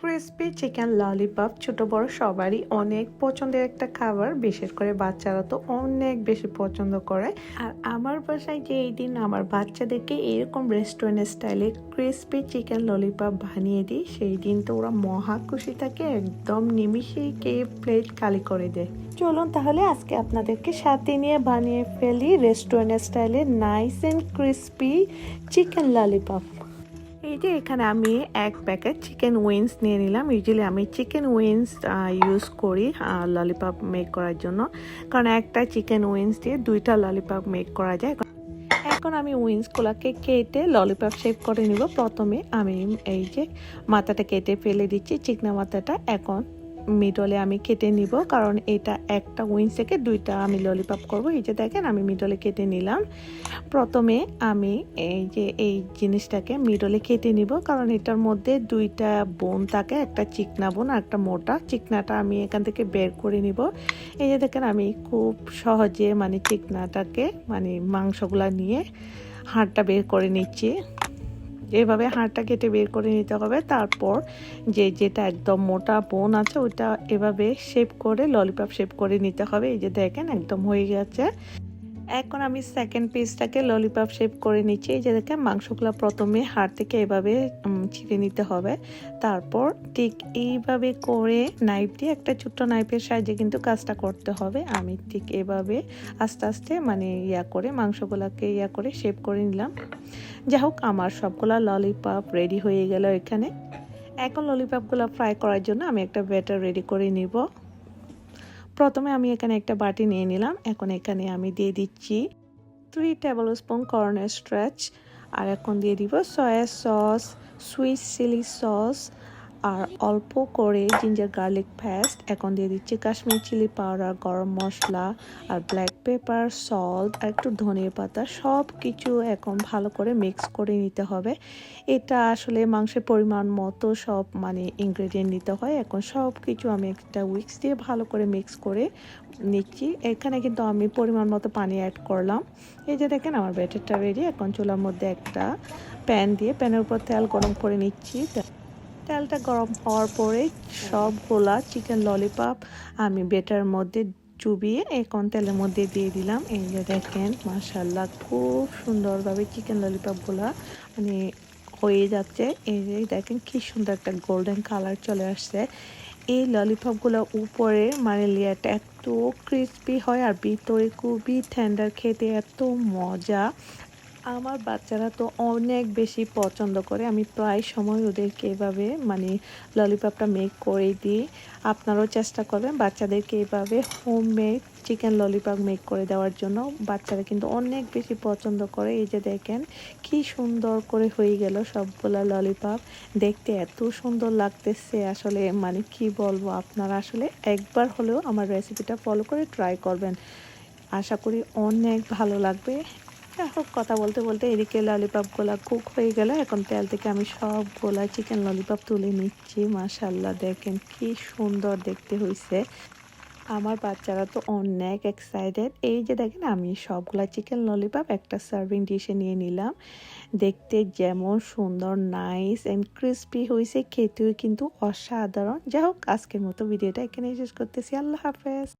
Crispy chicken lollipop ছোট বড় সবারই অনেক পছন্দের একটা খাবার, বিশেষ করে বাচ্চারা তো অনেক বেশি পছন্দ করে। আর আমার বাসায় যে এই দিন আমার বাচ্চাদেরকে এরকম রেস্টুরেন্ট স্টাইলে ক্রিসপি চিকেন ললিপপ বানিয়ে দিই, সেই দিন তো ওরা মহা খুশি থাকে, একদম নিমিশেই কে প্লেট খালি করে দেয়। চলুন তাহলে আজকে আপনাদেরকে সাথে নিয়ে বানিয়ে ফেলি রেস্টুরেন্ট স্টাইলে nice and crispy chicken lollipop. এই যে এখানে আমি এক প্যাকেট চিকেন উইংস নিয়ে নিলাম। ইউজুয়ালি আমি চিকেন উইংস ইউজ করি ললিপপ মেক করার জন্য। কারণ একটা চিকেন উইংস দিয়ে দুইটা ললিপপ মেক করা যায়। এখন আমি উইংসগুলোকে কেটে ললিপপ শেপ করে নিব। প্রথমে আমি এই যে মাথাটা কেটে ফেলে দিচ্ছি, চিকনা মাথাটা। এখন মিডলে আমি কেটে নিব, কারণ এটা একটা উইংস থেকে দুইটা আমি ললিপপ করব। এই যে দেখেন, আমি মিডলে কেটে নিলাম। প্রথমে আমি এই যে এই জিনিসটাকে মিডলে কেটে নিব, কারণ এটার মধ্যে দুইটা বোন থাকে, একটা চিকনা বোন আর একটা মোটা। চিকনাটা আমি এখান থেকে বের করে নিব। এই যে দেখেন, আমি খুব সহজে মানে চিকনাটাকে মানে মাংসগুলা নিয়ে হাড়টা বের করে নিচ্ছি। এভাবে হাড়টা কেটে বের করে নিতে হবে। তারপর যে যেটা একদম মোটা বোন আছে ওটা এভাবে শেপ করে ললিপপ শেপ করে নিতে হবে। এই যে দেখেন, একদম হয়ে গেছে। এখন আমি সেকেন্ড পিসটাকে ললিপপ শেপ করে নিচ্ছি। এই যে মাংসগুলো প্রথমে হাড় থেকে এভাবে ছিঁড়ে নিতে হবে। তারপর ঠিক এইভাবে করে নাইফ দিয়ে একটা ছোট্ট নাইফের সাহায্যে কিন্তু কাজটা করতে হবে। আমি ঠিক এভাবে আস্তে আস্তে মানে ইয়া করে, মাংসগুলোকে ইয়া করে শেপ করে নিলাম। যাই হোক, আমার সবগুলা ললিপপ রেডি হয়ে গেল এখানে। এখন ললিপপগুলো ফ্রাই করার জন্য আমি একটা ব্যাটার রেডি করে নিব। প্রথমে আমি এখানে একটা বাটি নিয়ে নিলাম। এখন এখানে আমি দিয়ে দিচ্ছি থ্রি টেবিল স্পুন কর্নের স্ট্রেচ আর এখন দিয়ে দিব soya sauce sweet chilli sauce আর অল্প করে জিঞ্জার গার্লিক পেস্ট এখন দিয়ে দিচ্ছি কাশ্মীর চিলি পাউডার গরম মশলা আর ব্ল্যাক পেপার সল্ট আর একটু ধনিয়া পাতা সব কিছু এখন ভালো করে মিক্স করে নিতে হবে। এটা আসলে মাংসের পরিমাণ মতো সব মানে ইনগ্রেডিয়েন্ট নিতে হয়। এখন সব কিছু আমি একটা উইক্স দিয়ে ভালো করে মিক্স করে নিচ্ছি। এখানে কিন্তু আমি পরিমাণ মতো পানি অ্যাড করলাম। এই যে দেখেন আমার ব্যাটারটা রেডি এখন চুলার মধ্যে একটা প্যান দিয়ে প্যানের উপর তেল গরম করে নিচ্ছি। তেলটা গরম হওয়ার পরে সবগুলা চিকেন ললিপপ আমি বেটার মধ্যে চুবিয়ে এখন তেলের মধ্যে দিয়ে দিলাম। এই যে দেখেন মাসাল্লাহ খুব সুন্দরভাবে চিকেন ললিপপগুলা মানে হয়ে যাচ্ছে। এই যে দেখেন, কি সুন্দর একটা গোল্ডেন কালার চলে আসছে। এই ললিপপগুলো উপরে মানে লেয়ারটা এত ক্রিস্পি হয় আর ভিতরে খুবই ঠান্ডার খেতে এত মজা। আমার বাচ্চারা তো অনেক বেশি পছন্দ করে। আমি প্রায় সময় ওদেরকে এভাবে মানে ললিপপটা মেক করে দিই। আপনারাও চেষ্টা করবেন বাচ্চাদেরকে এভাবে homemade chicken lollipop make করে দেওয়ার জন্য। বাচ্চারা কিন্তু অনেক বেশি পছন্দ করে। এই যে দেখেন, কি সুন্দর করে হয়ে গেল সবগুলো ললিপপ দেখতে এত সুন্দর লাগতেছে আসলে। মানে কি বলব আপনারা আসলে একবার হলেও আমার রেসিপিটা ফলো করে ট্রাই করবেন। আশা করি অনেক ভালো লাগবে। হোক, কথা বলতে বলতে এদিকে ললিপপগুলা কুক হয়ে গেল। এখন তেল থেকে আমি সবগুলা চিকেন ললিপপ তুলে নিচ্ছি। মাশাল্লাহ দেখেন কি সুন্দর দেখতে হয়েছে আমার বাচ্চারা তো অনেক এক্সাইটেড এই যে দেখেন, আমি সবগুলা চিকেন ললিপপ একটা সার্ভিং ডিশে নিয়ে নিলাম। দেখতে যেমন সুন্দর নাইস অ্যান্ড ক্রিস্পি হয়েছে খেতেও কিন্তু অসাধারণ। যাই হোক, আজকের মতো ভিডিওটা এখানে শেষ করতেছি। আল্লাহ হাফেজ।